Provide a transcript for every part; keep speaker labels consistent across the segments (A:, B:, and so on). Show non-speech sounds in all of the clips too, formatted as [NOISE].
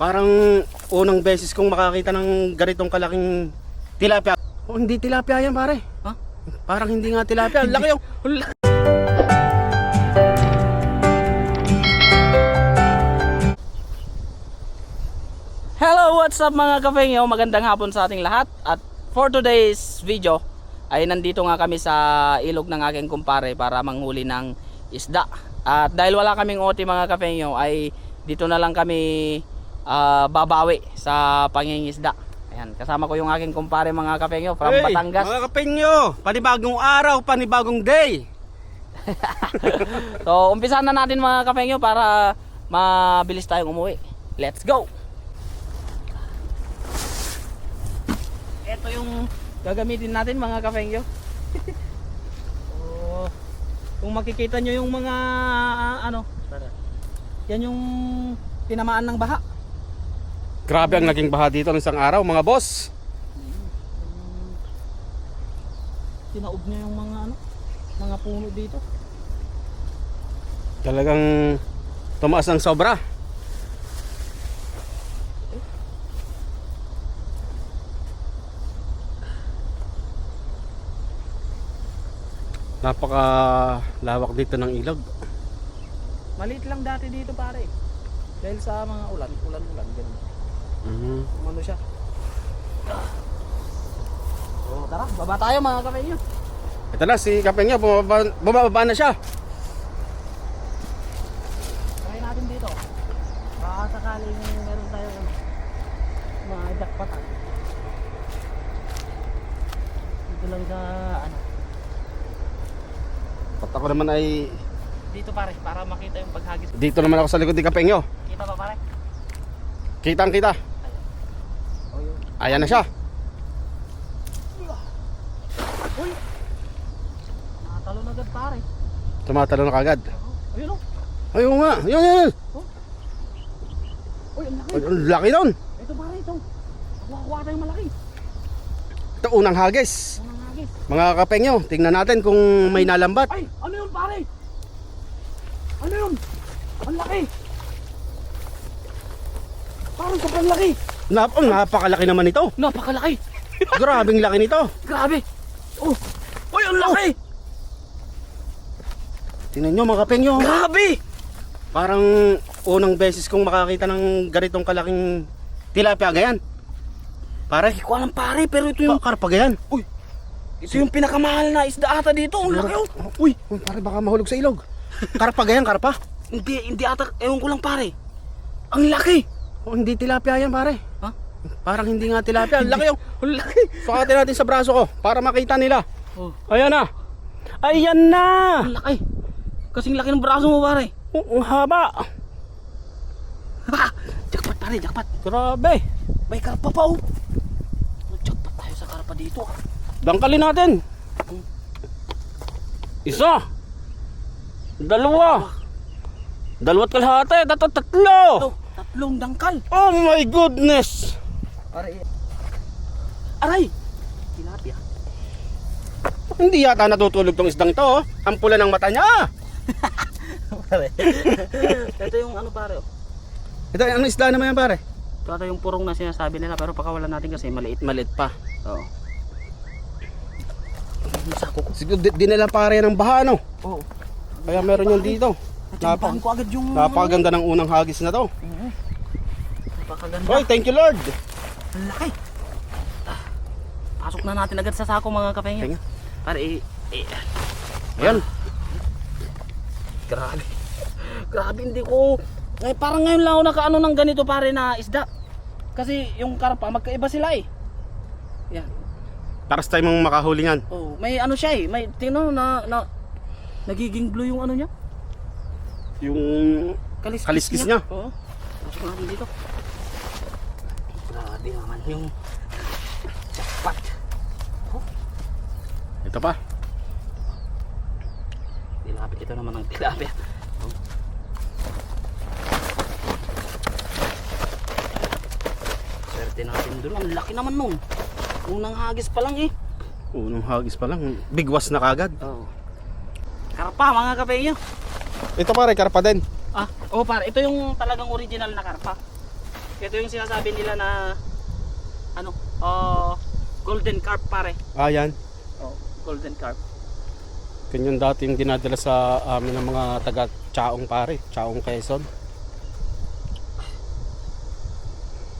A: Parang unang beses kong makakita ng ganitong kalaking tilapia. Oh, hindi tilapia yan pare.
B: Ha?
A: Parang hindi nga tilapia. [LAUGHS] Ang laki yung...
B: Hello, what's up mga kapengyo? Magandang hapon sa ating lahat. At for today's video, ay nandito nga kami sa ilog ng aking kumpare para manghuli ng isda. At dahil wala kaming OT mga kapengyo, ay dito na lang kami ah, babawi sa pangingisda. Ayan, kasama ko yung aking kumpare mga kapengyo from
A: Hey,
B: Batangas.
A: Mga kapinyo, panibagong araw, panibagong day. [LAUGHS]
B: So, umpisahan na natin mga kapengyo para mabilis tayong umuwi. Let's go! Ito yung gagamitin natin mga kapengyo. [LAUGHS] so, kung makikita nyo yung mga ano, yan yung tinamaan ng baha.
A: Grabe ang naging baha dito ng isang araw mga boss.
B: Tinaob niya yung mga ano, mga puno dito.
A: Talagang tumaas ng sobra. Napaka lawak dito ng ilog.
B: Maliit lang dati dito pare. Dahil sa mga ulan, ulan-ulan ganun.
A: Mhm.
B: Umano siya. Oh, tara, baba tayo mga kapatid.
A: Ito na si Kapengyo, bumaba, bumababa na siya.
B: Try natin dito. Baka sakaling meron tayo ano, mga jackpotan. Dito lang sa ano,
A: At ako naman ay
B: dito pare para makita yung paghagis.
A: dito naman ako sa likod ni Kapengyo.
B: Kita ba pare?
A: Kitang kita.
B: Oh.
A: Ayan na siya.
B: Uy! Nakatalon agad pare.
A: Tumatalo na kagad.
B: Ayun oh.
A: Ayun nga. Yun, yun, yun.
B: Uy, ang laki.
A: Ang laki nun.
B: Ito pare ito. Kuha-kuha tayong malaki.
A: Ito unang hagis.
B: Unang hagis.
A: Mga Kapengyo, tingnan natin kung may nalambat.
B: Ay! Ano yun pare? Ano yun? Ang laki! Parang sobrang laki!
A: Nap oh, napakalaki naman ito.
B: Napakalaki!
A: Grabing laki nito. [LAUGHS]
B: Grabe! Oh! Uy, ang laki!
A: Tingnan nyo mga Kapengyo.
B: Grabe!
A: Parang unang beses kong makakita ng ganitong kalaking tilapia gayan. Pare,
B: Hindi ko alam pare, pero ito
A: pa,
B: yung...
A: karpa gayan.
B: Uy! Ito yung pinakamahal na isda ata dito. Ang laki oh!
A: Uy, uy, pare baka mahulog sa ilog. [LAUGHS] Karpa gayan, karpa.
B: Hindi, hindi ata... Ewan ko lang pare. Ang laki!
A: Oh, hindi tilapia yan pare.
B: Ha?
A: Parang hindi nga tilapia. Ang laki yung, ang laki. Sukatin natin sa braso ko para makita nila.
B: Oh.
A: Ayan na. Ayan na.
B: Ang laki! Kasing laki ng braso mo pare.
A: Ang haba.
B: Ha! Jackpot pare, jackpot.
A: Grabe.
B: May karpa pa oh. Jackpot tayo sa karpa dito. ah.
A: Dangkalin natin. Isa. Dalawa. Dalawat kalahati. Tatlo. Tatlo.
B: Tatlong dangkal.
A: Oh my goodness.
B: Pare. Aray! Tilapia.
A: Hindi yata natutulog tong isdang to. oh. Ang pula ng mata niya. [LAUGHS]
B: pare. [LAUGHS] Ito yung ano pare. oh.
A: Ito, ano isda naman yan pare?
B: Ito ata yung purong na sinasabi nila pero pakawalan natin kasi maliit.
A: Malit pa.
B: Oo. Yung sako ko.
A: Siguro di, di nila pare ng baha no.
B: Oo.
A: Kaya meron yun dito. Napa,
B: ko agad yung...
A: napakaganda ng unang hagis na to.
B: Oo. Napakaganda.
A: Hoy, thank you Lord.
B: Ang laki. Ah, pasok na natin agad sa sako mga kapengyo.
A: Tinga.
B: Pare, eh, eh,
A: Ayan.
B: grabe. Grabe, hindi ko... Ngay, parang ngayon lang ako nakaano ng ganito pare na isda. Kasi yung karpa, magkaiba sila eh. Yan.
A: Para sa time mong makahulingan.
B: Oh, may ano siya eh. May tingnan mo na, na nagiging blue yung ano niya.
A: Yung
B: Kaliskis,
A: Kaliskis niya?
B: Oo. Pasok natin dito. Grabe naman yung jackpot.
A: ito pa.
B: Tilapia. Ito naman ang tilapia. Oh. Swerte natin dun. Ang laki naman nun. Unang hagis pa lang eh.
A: Unang hagis pa lang. Bigwas na kagad.
B: Oo. Karpa mga kapengyo.
A: Ito pare, karpa din.
B: Ah, oh pare, ito yung talagang original na karpa. Ito yung sinasabi nila na ano, uh, golden carp pare.
A: Ah, yan.
B: Oh, golden carp.
A: Ganyan dati yung dinadala sa amin ng mga taga Chaong pare, Chaong Quezon.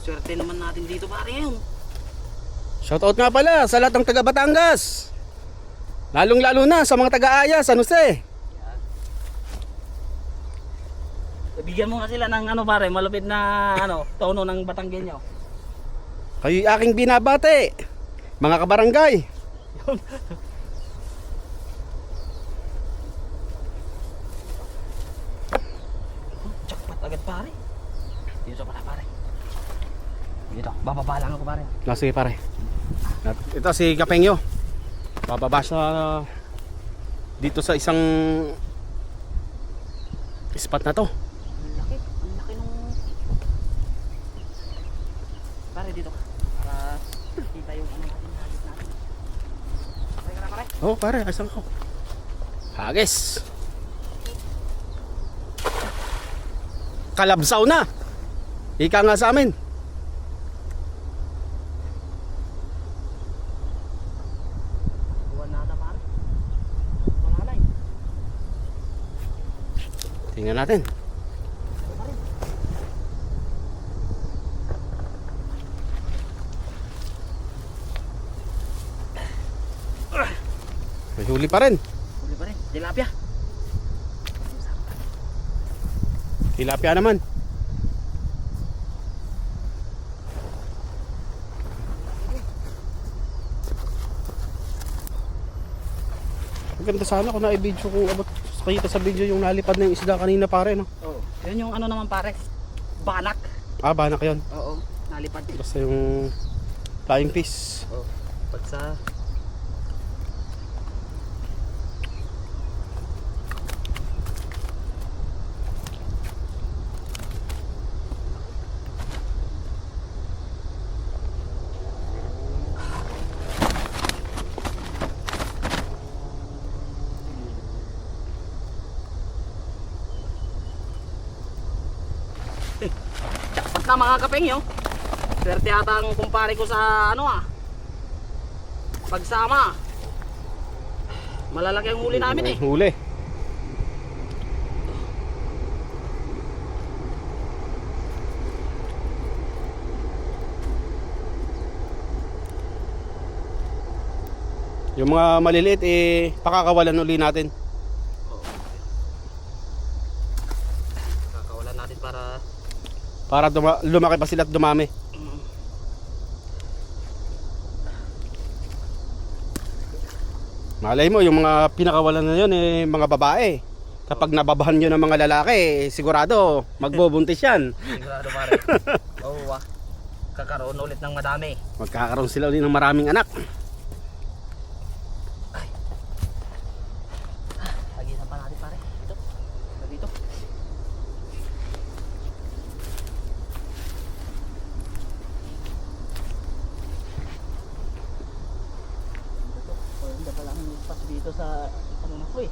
B: Swerte naman natin dito pare ngayon.
A: Shoutout nga pala sa lahat ng taga Batangas. Lalong lalo na sa mga taga Aya, San Jose.
B: Bigyan mo nga sila ng ano pare, malupit na ano, tono ng Batanggenyo.
A: Kayo'y aking binabate. Mga kabarangay. [LAUGHS]
B: Jackpot agad pare. Dito pala pare. Dito, bababa lang ako pare.
A: Ah, sige pare. At ito si Kapengyo. Bababa siya dito sa isang spot na to.
B: Ang laki, ang laki nung... Pare dito ka. Para kita yung ano natin, hagis natin. Pare ka na pare.
A: Asan ko? Hagis. Kalabsaw na. Ika nga sa amin. Tingnan natin. May huli pa rin.
B: Huli pa rin, tilapia.
A: Tilapia naman. Maganda sana kung na-video kung abot kita sa video yung nalipad na yung isda kanina pare no.
B: Oo. Yun yung ano naman pare. Banak.
A: Ah, banak yun.
B: Oo. Nalipad.
A: Basta yung flying fish.
B: Oo. Pag sa... Na mga kapeng yun. Swerte ata ang kumpare ko sa ano ah. Pagsama. Malalaki ang huli namin eh.
A: Huli. Yung mga maliliit eh pakakawalan uli natin.
B: Kakawalan natin para
A: Para duma- lumaki pa sila at dumami. Malay mo, yung mga pinakawalan na yun eh, mga babae. Kapag nababahan nyo ng mga lalaki, eh, sigurado magbubuntis yan.
B: sigurado pare. [LAUGHS] Oo ah. Kakaroon ulit ng madami.
A: Magkakaroon sila ulit ng maraming anak.
B: Hagisan pa natin pare. Dito. Dito. Maganda pala ang spot dito sa ano na ko eh.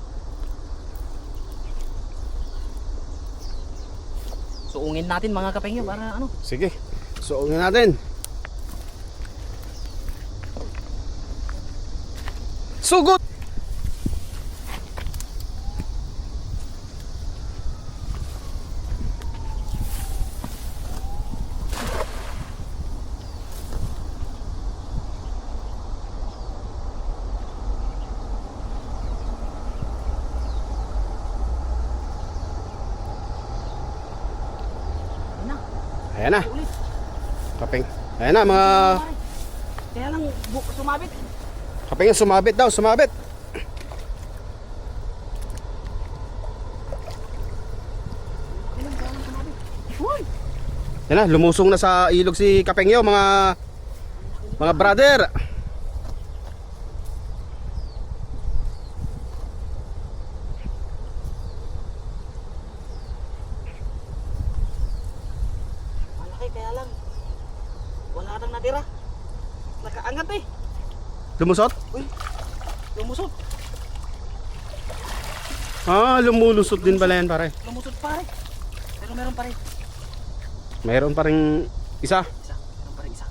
B: Suungin natin mga kapengyo para ano.
A: Sige, suungin natin. Sugot! Ayan na,
B: Ulit.
A: kapeng. Ayan na, mga
B: Kaya lang sumabit.
A: kapeng sumabit daw, sumabit. Yan na, lumusong na sa ilog si Kapengyo, mga mga brother.
B: Malaki kaya lang. Wala nang natira. Nakaangat eh.
A: Lumusot?
B: Uy, lumusot.
A: Ah, lumulusot din pala yan pare.
B: Lumusot pare. Pero meron pa rin.
A: Mayroon pa rin Isa.
B: Isa. Meron pa rin isa.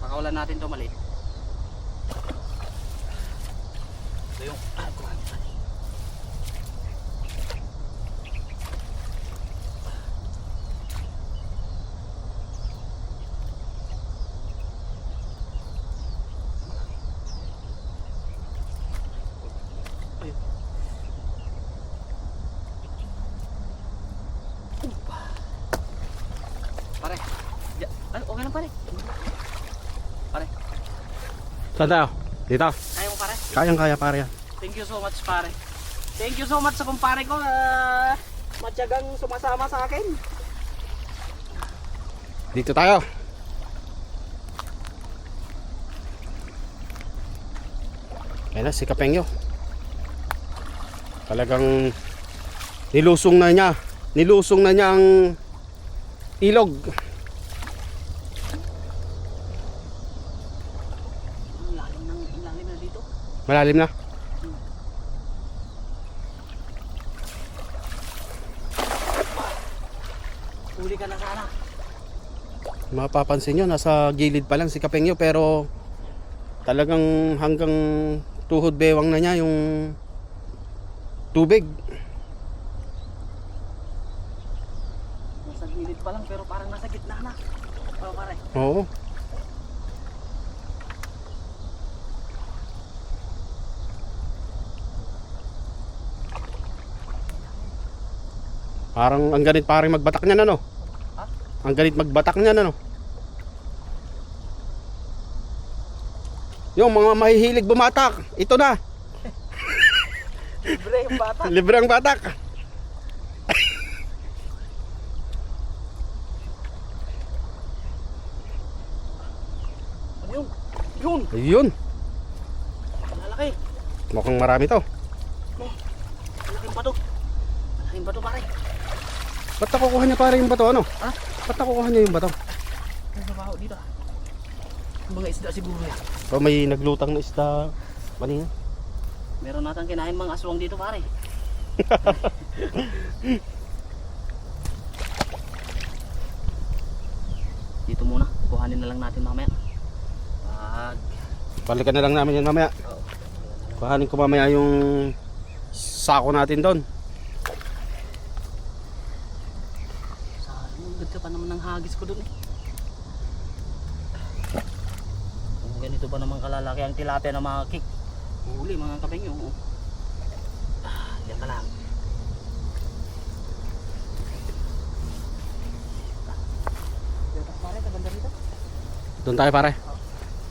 B: Pakawalan natin to maliit. Ito yung... Ah, kuha nito. Pare. Ya, ay, okay lang pare. Pare,
A: Saan tayo? Dito.
B: kaya mo pare?
A: Kayang kaya pare yan.
B: Thank you so much pare. Thank you so much sa kumpare ko. Uh, matyagang sumasama sa akin.
A: Dito tayo. Ayan na si Kapengyo. Talagang nilusong na niya. Nilusong na niya ang ilog.
B: Ang lalim ng ang lalim na dito.
A: Malalim na.
B: Huli ka na sana.
A: Mapapansin nyo, nasa gilid pa lang si Kapengyo pero talagang hanggang tuhod bewang na niya yung tubig.
B: Nasa gilid pa lang pero parang nasa gitna na. Oh, pare.
A: Oo. Parang ang ganit parang magbatak niyan ano?
B: Ha?
A: Ang ganit magbatak niyan ano? Yung mga mahihilig bumatak, ito na,
B: Libre yung bata. [LAUGHS]
A: libre ang batak.
B: Ano yun? Yun!
A: Ayun,
B: Lalaki.
A: mukhang marami to.
B: Malaking bato. Malaking bato pare.
A: Ba't nakukuha niya pare yung bato ano?
B: Ha?
A: Ba't nakukuha niya yung bato?
B: Ano ba baho dito ah? Mga isda siguro yan.
A: O may naglutang na isda kanina.
B: Meron natang kinain mga aswang dito pare. [LAUGHS] dito muna, kuhanin na lang natin mamaya. Pag
A: Balikan na lang namin yan mamaya.
B: oh,
A: Kuhanin ko mamaya yung sako natin doon.
B: sayang, ang ganda pa naman ng hagis ko dun eh. Kung ganito ba naman kalalaki ang tilapia ng mga kik? Huli mga kapeng yun. oh. Ah, yan na lang.
A: Doon tayo pare.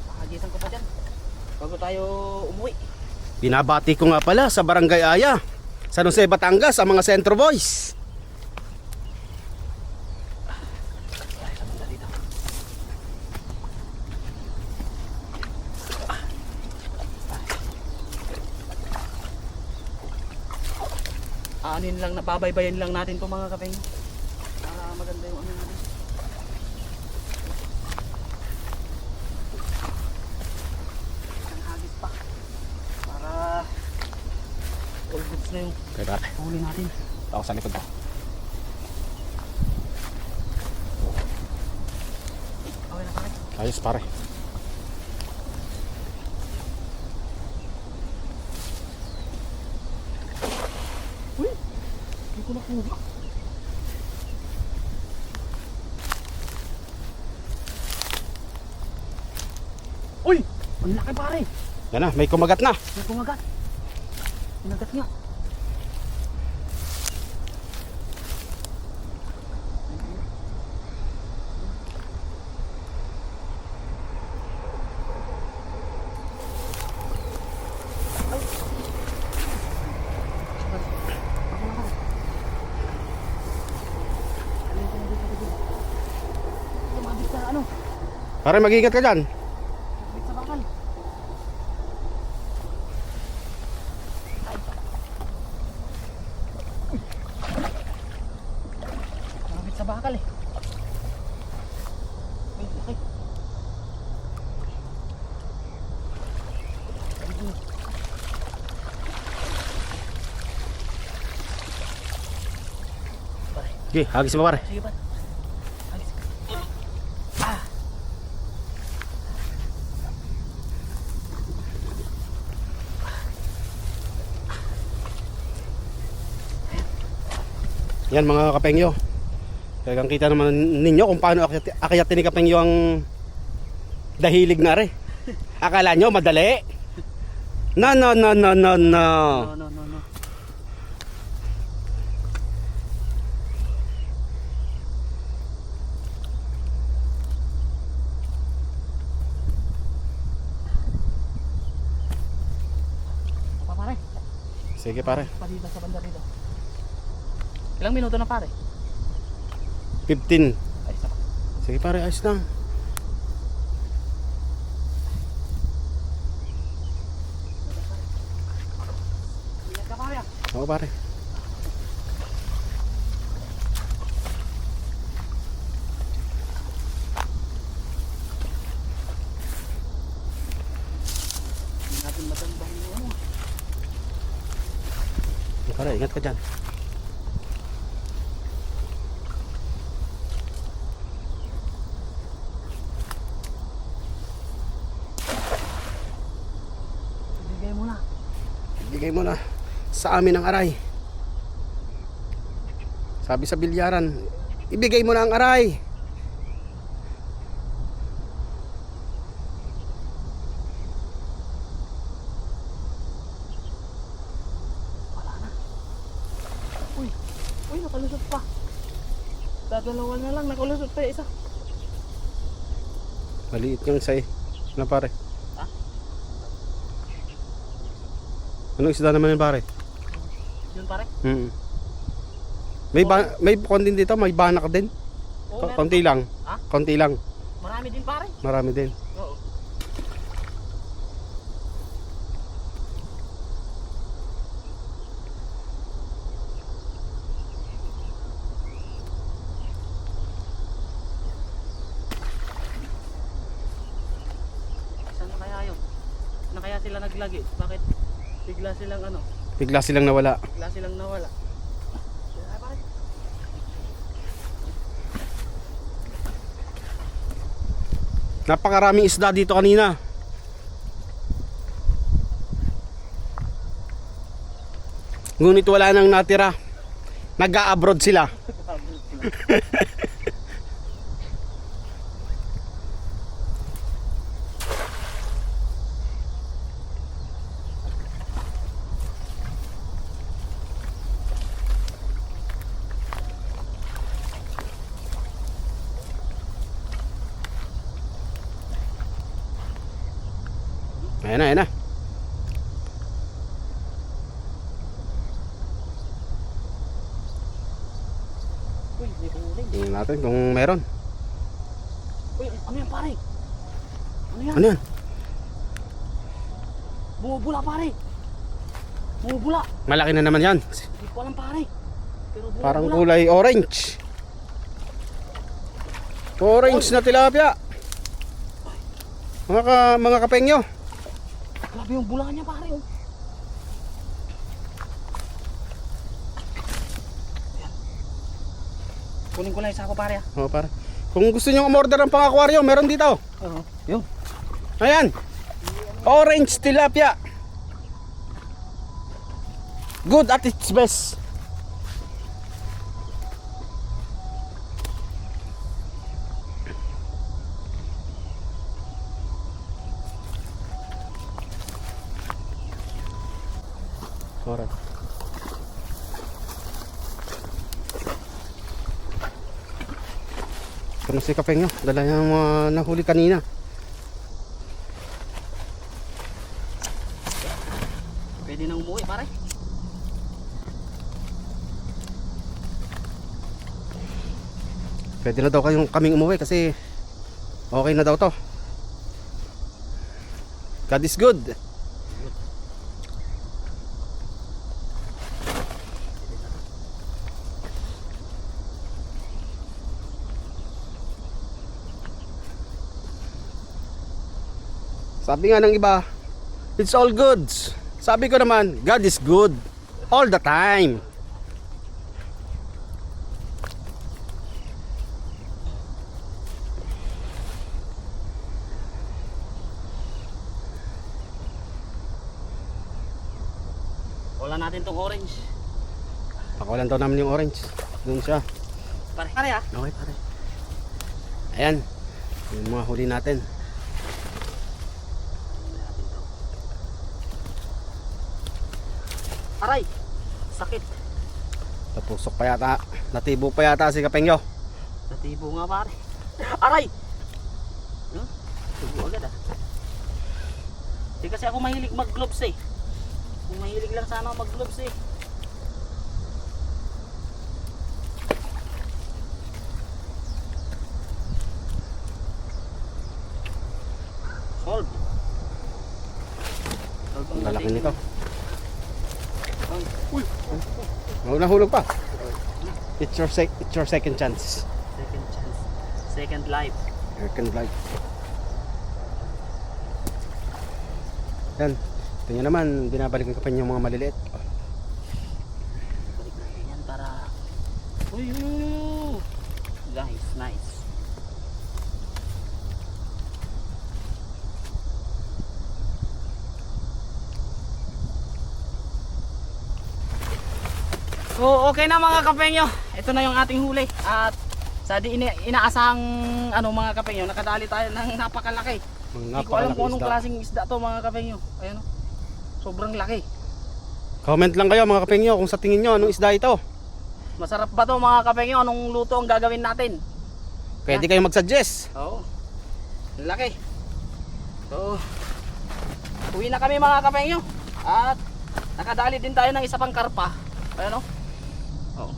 B: Pahagitan ko pa dyan. Bago tayo umuwi.
A: Binabati ko nga pala sa Barangay Aya. San Jose, Batangas, ang mga Centro Boys.
B: Anin lang, nababaybayan lang natin to mga kapeng. Para maganda yung ano natin. Ang hagis pa. Para all goods na yung huli natin.
A: Ako sa likod ko.
B: Okay na pare.
A: Ayos pare.
B: Ko nakuha. Uy! Ang laki pare!
A: Yan na, may kumagat na.
B: May kumagat. Kumagat nga. Tumabit sa ano?
A: Pare, magigat ka dyan.
B: Sa bakal. Tumabit sa bakal eh. Ay, laki.
A: Okay, hagis mo pare.
B: Sige pare.
A: Yan mga kapengyo. Kaya kita naman ninyo kung paano akyat, akyatin ni kapengyo ang dahilig na re. Akala nyo madali? No, no, no, no, no, no.
B: No, no, no, no.
A: Sige pare.
B: palibas sa banda dito. Ilang minuto na pare?
A: 15.
B: Ay, isa pa.
A: Sige pare, ayos lang. Oo pare. Pare, ingat ka dyan.
B: Ibigay mo na.
A: Bigay mo na sa amin ang aray. Sabi sa bilyaran, ibigay mo na ang aray.
B: Uy, uy, nakalusot pa. Dadalawa na lang, nakalusot pa yung isa.
A: Maliit yung say. Ano pare?
B: Ha?
A: Anong isda naman yun pare?
B: Yun pare.
A: Mm. May ba may konti dito, may banak din.
B: Oo, meron.
A: Konti lang.
B: Ha?
A: Konti lang.
B: Marami din pare.
A: Marami din.
B: Oo. Saan na kaya yun? Na kaya sila naglagi? Bakit bigla silang ano?
A: Bigla silang nawala.
B: Bigla silang nawala.
A: Napakaraming isda dito kanina. Ngunit wala nang natira. Nag-a-abroad sila. [LAUGHS] Tingnan natin kung meron.
B: Uy, ano yan pare? Ano yan?
A: Ano yan?
B: Bumubula pare. Bumubula.
A: Malaki na naman yan.
B: Hindi ko alam pare. Pero bumubula.
A: Parang kulay orange. Orange na tilapia. Mga, ka, mga kapengyo.
B: Grabe yung bula niya pare. Oh. Kunin ko lang isa ko pare ah.
A: Oh, pare. Kung gusto niyo umorder ng pang-aquarium, meron dito.
B: Oo. Yun.
A: Ayan. Orange tilapia. Good at its best. Alright. Ito na si Kapeng nyo. Dala niya mga nahuli kanina.
B: Pwede nang umuwi pare.
A: Pwede na daw kayong kaming umuwi kasi okay na daw to. God is good. Sabi nga ng iba, it's all goods. Sabi ko naman, God is good all the time.
B: Wala natin tong orange.
A: Pakulan to namin yung orange. Doon siya.
B: Pare, pare ah.
A: Okay, pare. Ayan. Yung mga huli natin.
B: Aray! Sakit.
A: Natusok pa yata. Natibo pa yata si Kapengyo.
B: Natibo nga pare. Aray! Huh? Tubo agad ah. Di kasi ako mahilig mag-gloves eh. Kung mahilig lang sana ako mag-gloves eh. Hold. Hold
A: Ang
B: ang
A: lalaki
B: dating.
A: nito.
B: Hold.
A: Oh, nahulog pa. It's your, sec- it's your second chance.
B: Second chance. Second life.
A: American vlog. Yan. Ito nyo naman, binabalik ko pa yung mga maliliit.
B: Balik natin yan para... Uy, uy, uy. Okay na mga kapengyo. Ito na yung ating huli. At sa di ina inaasahang ano mga kapengyo, nakadali tayo ng napakalaki.
A: Mga
B: Hindi ko alam kung anong klaseng isda to mga kapengyo. Ayan o. Sobrang laki.
A: Comment lang kayo mga kapengyo kung sa tingin nyo anong isda ito.
B: Masarap ba to mga kapengyo? Anong luto ang gagawin natin?
A: Pwede kayo mag-suggest.
B: Oo. Laki. So, uwi na kami mga kapengyo. At nakadali din tayo ng isa pang karpa. Ayan o. Oo.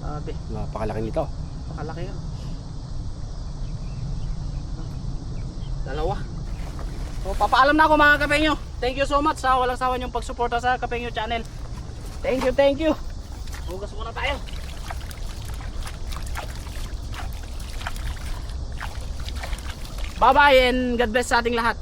B: Sabi,
A: Napakalaki nito.
B: pakalaki yun. Dalawa. So, papaalam na ako mga kapengyo. Thank you so much sa walang sawa niyong pagsuporta sa Kapengyo channel. Thank you, thank you. Hugas muna tayo. Bye-bye and God bless sa ating lahat.